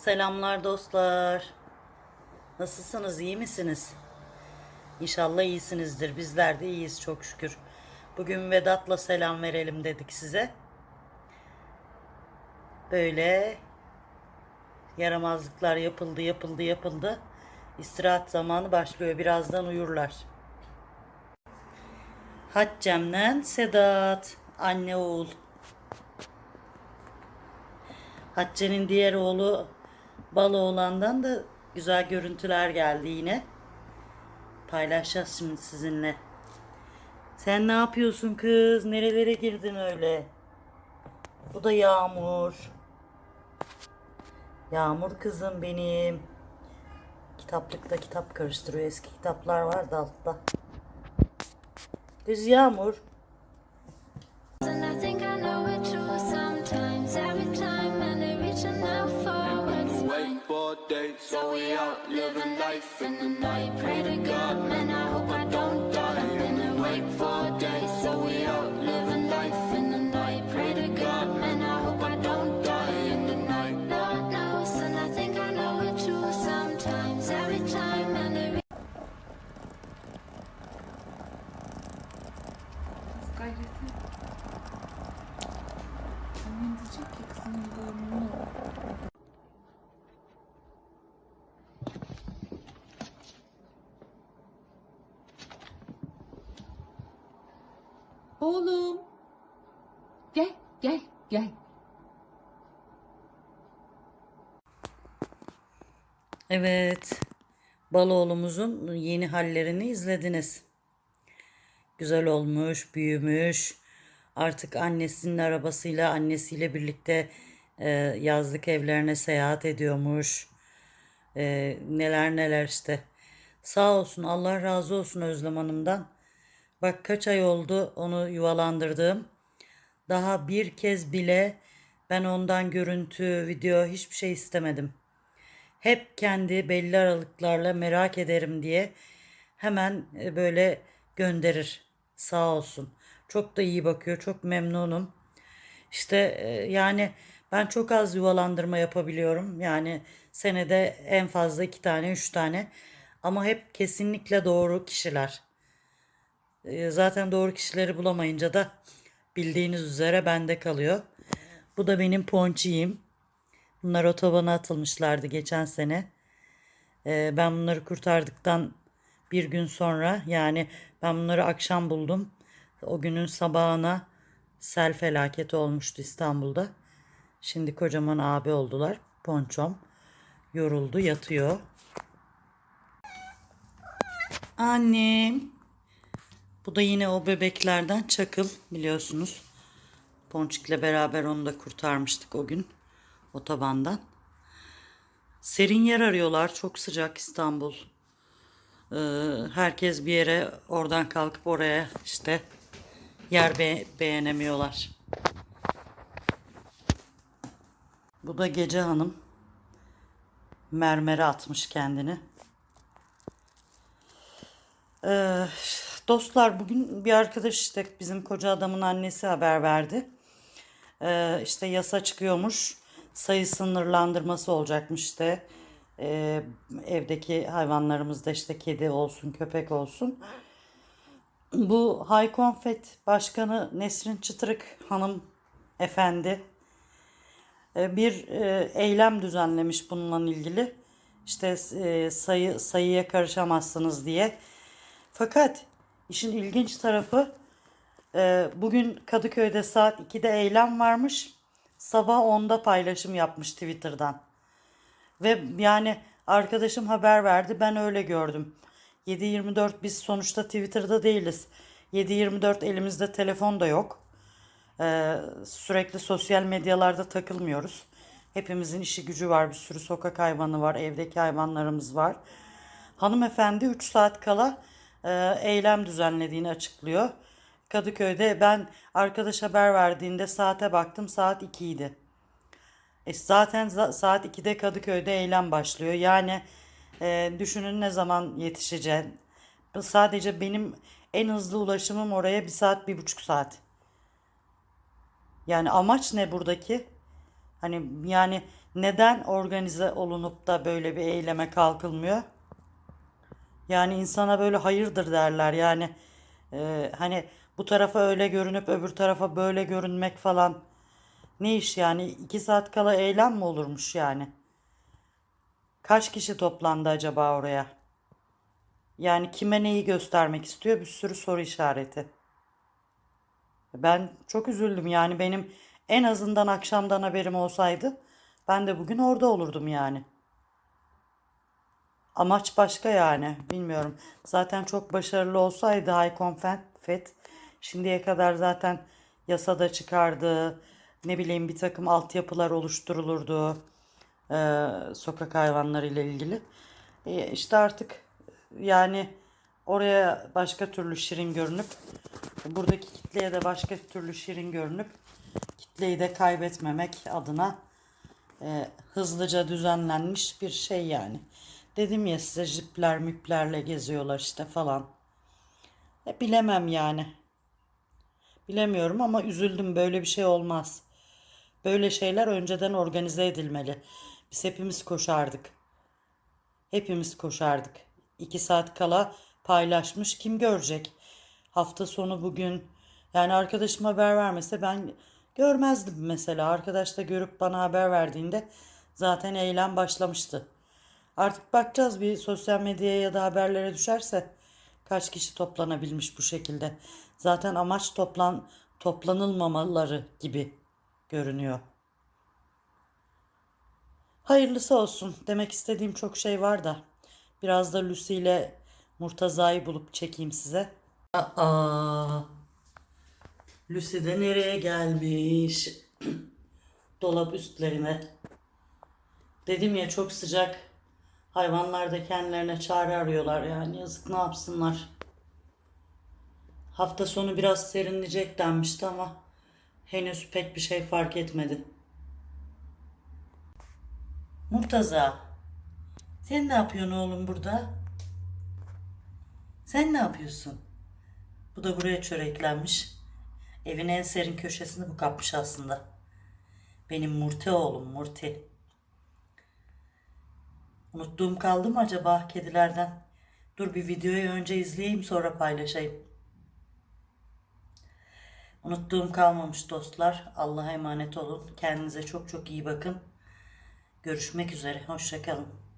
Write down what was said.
Selamlar dostlar. Nasılsınız? iyi misiniz? İnşallah iyisinizdir. Bizler de iyiyiz çok şükür. Bugün Vedat'la selam verelim dedik size. Böyle yaramazlıklar yapıldı, yapıldı, yapıldı. İstirahat zamanı başlıyor. Birazdan uyurlar. Haccem'den Sedat, anne oğul. Hatice'nin diğer oğlu Baloğlan'dan da güzel görüntüler geldi yine. Paylaşacağız şimdi sizinle. Sen ne yapıyorsun kız? Nerelere girdin öyle? Bu da Yağmur. Yağmur kızım benim. Kitaplıkta kitap karıştırıyor. Eski kitaplar var da altta. Kız Yağmur. So we out living life in the night. Pray to God, man, I hope I don't die. Been awake for days, so we out living life in the night. Pray to God, man, I hope I don't die in the night. Lord knows, and I think I know it true sometimes, every time, and they gayreti. Annen diyecek ki kızının burnunu Oğlum. Gel, gel, gel. Evet. Baloğlumuzun yeni hallerini izlediniz. Güzel olmuş, büyümüş. Artık annesinin arabasıyla, annesiyle birlikte e, yazlık evlerine seyahat ediyormuş. E, neler neler işte. Sağ olsun, Allah razı olsun Özlem Hanım'dan. Bak kaç ay oldu onu yuvalandırdığım. Daha bir kez bile ben ondan görüntü, video hiçbir şey istemedim hep kendi belli aralıklarla merak ederim diye hemen e, böyle gönderir. Sağ olsun. Çok da iyi bakıyor. Çok memnunum. İşte e, yani ben çok az yuvalandırma yapabiliyorum. Yani senede en fazla iki tane, üç tane. Ama hep kesinlikle doğru kişiler. E, Zaten doğru kişileri bulamayınca da bildiğiniz üzere bende kalıyor. Bu da benim ponçiyim. Bunlar otobana atılmışlardı geçen sene. Ee, ben bunları kurtardıktan bir gün sonra yani ben bunları akşam buldum. O günün sabahına sel felaketi olmuştu İstanbul'da. Şimdi kocaman abi oldular. Ponçom yoruldu yatıyor. Annem. Bu da yine o bebeklerden çakıl biliyorsunuz. Ponçik'le beraber onu da kurtarmıştık o gün otobandan. Serin yer arıyorlar. Çok sıcak İstanbul. Ee, herkes bir yere oradan kalkıp oraya işte yer be- beğenemiyorlar. Bu da Gece Hanım. Mermere atmış kendini. Ee, dostlar bugün bir arkadaş işte bizim koca adamın annesi haber verdi. Ee, işte yasa çıkıyormuş. Sayı sınırlandırması olacakmış işte. Ee, evdeki hayvanlarımızda işte kedi olsun, köpek olsun. Bu High Confet Başkanı Nesrin Çıtırık Hanım Efendi e, bir e, eylem düzenlemiş bununla ilgili. İşte e, sayı sayıya karışamazsınız diye. Fakat işin ilginç tarafı e, bugün Kadıköy'de saat 2'de eylem varmış. Sabah 10'da paylaşım yapmış Twitter'dan. Ve yani arkadaşım haber verdi ben öyle gördüm. 7-24 biz sonuçta Twitter'da değiliz. 7-24 elimizde telefon da yok. Ee, sürekli sosyal medyalarda takılmıyoruz. Hepimizin işi gücü var. Bir sürü sokak hayvanı var. Evdeki hayvanlarımız var. Hanımefendi 3 saat kala e, eylem düzenlediğini açıklıyor. Kadıköy'de ben arkadaş haber verdiğinde saate baktım saat 2 idi. E zaten za- saat 2'de Kadıköy'de eylem başlıyor. Yani e, düşünün ne zaman yetişeceğim. Sadece benim en hızlı ulaşımım oraya bir saat, bir buçuk saat. Yani amaç ne buradaki? Hani yani neden organize olunup da böyle bir eyleme kalkılmıyor? Yani insana böyle hayırdır derler. Yani e, hani bu tarafa öyle görünüp öbür tarafa böyle görünmek falan. Ne iş yani? iki saat kala eylem mi olurmuş yani? Kaç kişi toplandı acaba oraya? Yani kime neyi göstermek istiyor? Bir sürü soru işareti. Ben çok üzüldüm yani benim en azından akşamdan haberim olsaydı ben de bugün orada olurdum yani. Amaç başka yani bilmiyorum. Zaten çok başarılı olsaydı High Confet şimdiye kadar zaten yasada çıkardı. Ne bileyim bir takım altyapılar oluşturulurdu. Ee, sokak hayvanları ile ilgili. E, işte artık yani oraya başka türlü şirin görünüp buradaki kitleye de başka türlü şirin görünüp kitleyi de kaybetmemek adına e, hızlıca düzenlenmiş bir şey yani. Dedim ya size jipler müplerle geziyorlar işte falan. E, bilemem yani. Bilemiyorum ama üzüldüm böyle bir şey olmaz. Böyle şeyler önceden organize edilmeli. Biz hepimiz koşardık. Hepimiz koşardık. İki saat kala paylaşmış kim görecek? Hafta sonu bugün yani arkadaşım haber vermese ben görmezdim mesela. Arkadaş da görüp bana haber verdiğinde zaten eylem başlamıştı. Artık bakacağız bir sosyal medyaya ya da haberlere düşerse kaç kişi toplanabilmiş bu şekilde. Zaten amaç toplan toplanılmamaları gibi görünüyor. Hayırlısı olsun. Demek istediğim çok şey var da. Biraz da Lucy ile Murtaza'yı bulup çekeyim size. Aa, Lucy de nereye gelmiş? Dolap üstlerine. Dedim ya çok sıcak. Hayvanlar da kendilerine çare arıyorlar yani. Yazık ne yapsınlar. Hafta sonu biraz serinleyecek denmişti ama henüz pek bir şey fark etmedi. Murtaza, sen ne yapıyorsun oğlum burada? Sen ne yapıyorsun? Bu da buraya çöreklenmiş. Evin en serin köşesini bu kapmış aslında. Benim Murti oğlum Murti. Unuttuğum kaldı mı acaba kedilerden? Dur bir videoyu önce izleyeyim sonra paylaşayım. Unuttuğum kalmamış dostlar. Allah'a emanet olun. Kendinize çok çok iyi bakın. Görüşmek üzere. Hoşçakalın.